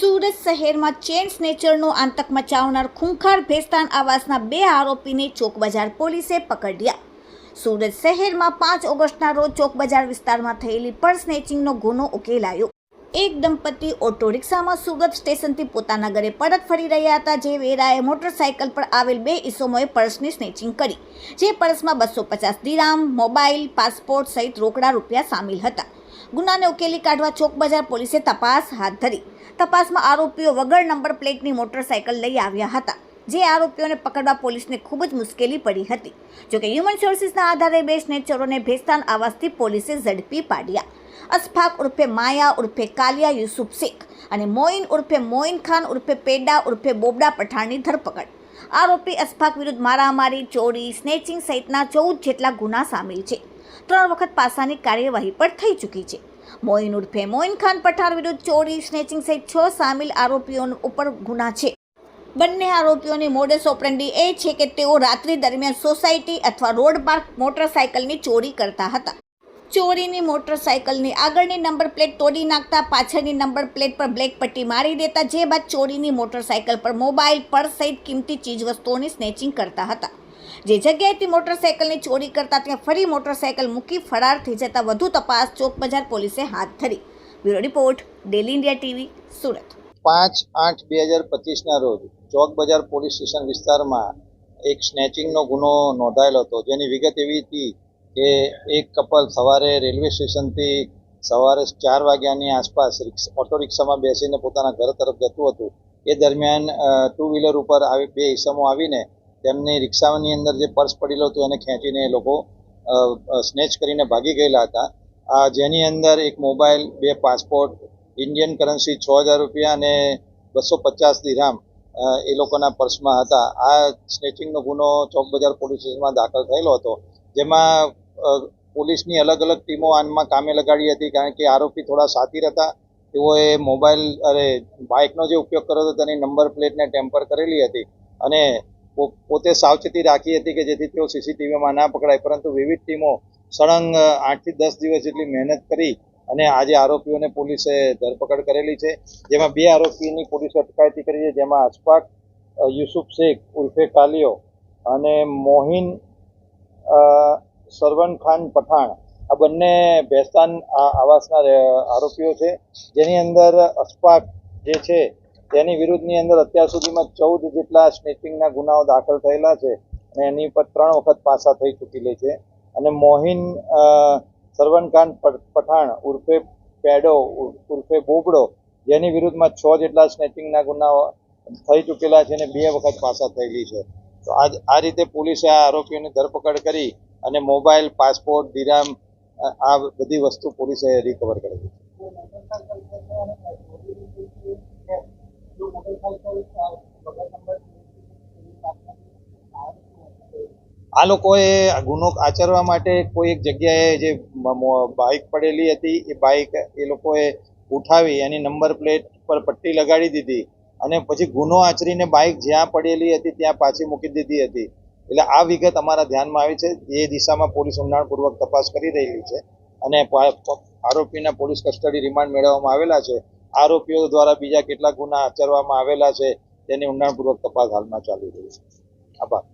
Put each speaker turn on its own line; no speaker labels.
સુરત શહેરમાં ચેન સ્નેચરનો આતંક મચાવનાર ખૂંખાર ભેસ્તાન આવાસના બે આરોપીને ચોકબજાર પોલીસે પકડ્યા. સુરત શહેરમાં પાંચ ઓગસ્ટના રોજ ચોકબજાર વિસ્તારમાં થયેલી પણ સ્નેચિંગનો ગુનો ઉકેલાયો. એક દંપતી ઓટો રિક્ષામાં સુરત સ્ટેશનથી પોતાના ઘરે પરત ફરી રહ્યા હતા, જે વેરાએ મોટરસાયકલ પર આવેલ બે ઈસમોએ પર્સની સ્નેચિંગ કરી, જે પર્સમાં બસો પચાસ દિરામ મોબાઈલ પાસપોર્ટ સહિત રોકડા રૂપિયા સામેલ હતા. ગુનાને ઉકેલી કાઢવા ચોકબજાર પોલીસે તપાસ હાથ ધરી. તપાસમાં આરોપીઓ વગર નંબર પ્લેટની મોટરસાયકલ લઈ આવ્યા હતા, જે આરોપીઓને પકડવા પોલીસને ખૂબ જ મુશ્કેલી પડી હતી. જોકે હ્યુમન સોર્સિસના આધારે બે સ્નેચરોને ભેસ્તાન આવાસથી પોલીસે ઝડપી પાડ્યા. અસફાક ઉર્ફે માયા ઉર્ફે કાલિયા યુસુફ શેખ અને મોઇન ઉર્ફે મોઇન ખાન ઉર્ફે પેડા ઉર્ફે બોબડા પઠાણની ધરપકડ. આરોપી અસફાક વિરુદ્ધ મારામારી, ચોરી, સ્નેચિંગ સહિતના ચૌદ જેટલા ગુના સામેલ છે. ત્રણ વખત પાસાની કાર્યવાહી પણ થઈ ચૂકી છે. મોઇન ઉર્ફે મોઇન ખાન પઠાણ વિરુદ્ધ ચોરી, સ્નેચિંગ સહિત છ સામેલ આરોપીઓ ઉપર ગુના છે. બંને આરોપીઓની મોડેસ ઓપરેન્ડી એ છે કે તેઓ રાત્રિ દરમિયાન સોસાયટી અથવા રોડ પાર્ક મોટરસાયકલની ચોરી કરતા હતા. ચોરીની મોટરસાઇકલની આગળની નંબર પ્લેટ તોડી નાખતા પાછળની નંબર પ્લેટ પર બ્લેક પટ્ટી મારી દેતા, જે બાદ ચોરીની મોટરસાયકલ પર મોબાઈલ પર્સ સહિત કિંમતી ચીજવસ્તુઓની સ્નેચિંગ કરતા હતા. જે જગ્યાએથી મોટરસાયકલની ચોરી કરતા, ત્યાં ફરી મોટરસાયકલ મૂકી ફરાર થઈ જતા વધુ તપાસ ચોક બજાર પોલીસે હાથ ધરી. Bureau report, daily India TV, Surat.
પાંચ આઠ બે હજાર પચીસના રોજ ચોક બજાર પોલીસ સ્ટેશન વિસ્તારમાં એક સ્નેચિંગનો ગુનો નોંધાયેલો હતો. જેની વિગત એવી હતી કે એક કપલ સવારે રેલવે સ્ટેશનથી સવારે ચાર વાગ્યાની આસપાસ ઓટો રિક્ષામાં બેસીને પોતાના ઘર તરફ જતું હતું. એ દરમિયાન ટુ વ્હીલર ઉપર આવી, બે ઈસમો આવીને તેમની રિક્ષાની અંદર જે પર્સ પડેલું હતું એને ખેંચીને એ લોકો સ્નેચ કરીને ભાગી ગયેલા હતા. આ જેની અંદર એક મોબાઈલ, બે પાસપોર્ટ, ઇન્ડિયન કરન્સી છ હજાર રૂપિયા અને બસો પચાસ દિરામ એ લોકોના પર્સમાં હતા. આ સ્નેચિંગનો ગુનો ચોક બજાર પોલીસ સ્ટેશનમાં દાખલ થયેલો હતો. જેમાં પોલીસની અલગ અલગ ટીમો આનમાં કામે લગાડી હતી કારણ કે આરોપી થોડા સાતીર હતા. તેઓએ મોબાઈલ અરે, બાઇકનો જે ઉપયોગ કર્યો હતો તેની નંબર પ્લેટને ટેમ્પર કરેલી હતી અને પોતે સાવચેતી રાખી હતી કે જેથી તેઓ સીસીટીવીમાં ના પકડાય. પરંતુ વિવિધ ટીમો સળંગ આઠથી દસ દિવસ જેટલી મહેનત કરી અને આજે આરોપીઓને પોલીસે ધરપકડ કરેલી છે. જેમાં બે આરોપીની પોલીસે અટકાયતી કરી છે, જેમાં અશફાક યુસુફ શેખ ઉર્ફે કાલિયો અને મોહિન સરવન ખાન પઠાણ, આ બંને ભેસ્તાન આવાસના આરોપીઓ છે. જેની અંદર અસ્પાક જે છે, તેની વિરુદ્ધની અંદર અત્યાર સુધીમાં ચૌદ જેટલા સ્નેચિંગના ગુનાઓ દાખલ થયેલા છે અને એની પર ત્રણ વખત પાસા થઈ ચૂકેલી છે. અને મોહિન સરવન ખાન પઠાણ, ઉર્ફે પેડો ઉર્ફે બોબડો, જેની વિરુદ્ધમાં છ જેટલા સ્નેચિંગના ગુનાઓ થઈ ચૂકેલા છે અને બે વખત પાસા થયેલી છે. તો આજ, આ રીતે પોલીસે આ આરોપીઓની ધરપકડ કરી અને મોબાઈલ, પાસપોર્ટ, ડીરામ આ બધી વસ્તુ પોલીસે રિકવર કરી છે આ લોકોએ ગુનો આચરવા માટે કોઈ એક જગ્યાએ જે બાઇક પડેલી હતી, એ બાઇક એ લોકોએ ઉઠાવી, એની નંબર પ્લેટ પર પટ્ટી લગાડી દીધી અને પછી ગુનો આચરીને બાઇક જ્યાં પડેલી હતી ત્યાં પાછી મૂકી દીધી હતી. એટલે આ વિગત અમારા ધ્યાનમાં આવી છે. એ દિશામાં પોલીસ ઊંડાણપૂર્વક તપાસ કરી રહેલી છે અને આરોપીના પોલીસ કસ્ટડી રિમાન્ડ મેળવવામાં આવેલા છે. આરોપીઓ દ્વારા બીજા કેટલા ગુના આચરવામાં આવેલા છે. તેની ઊંડાણપૂર્વક તપાસ હાલમાં ચાલી રહી છે. આભાર.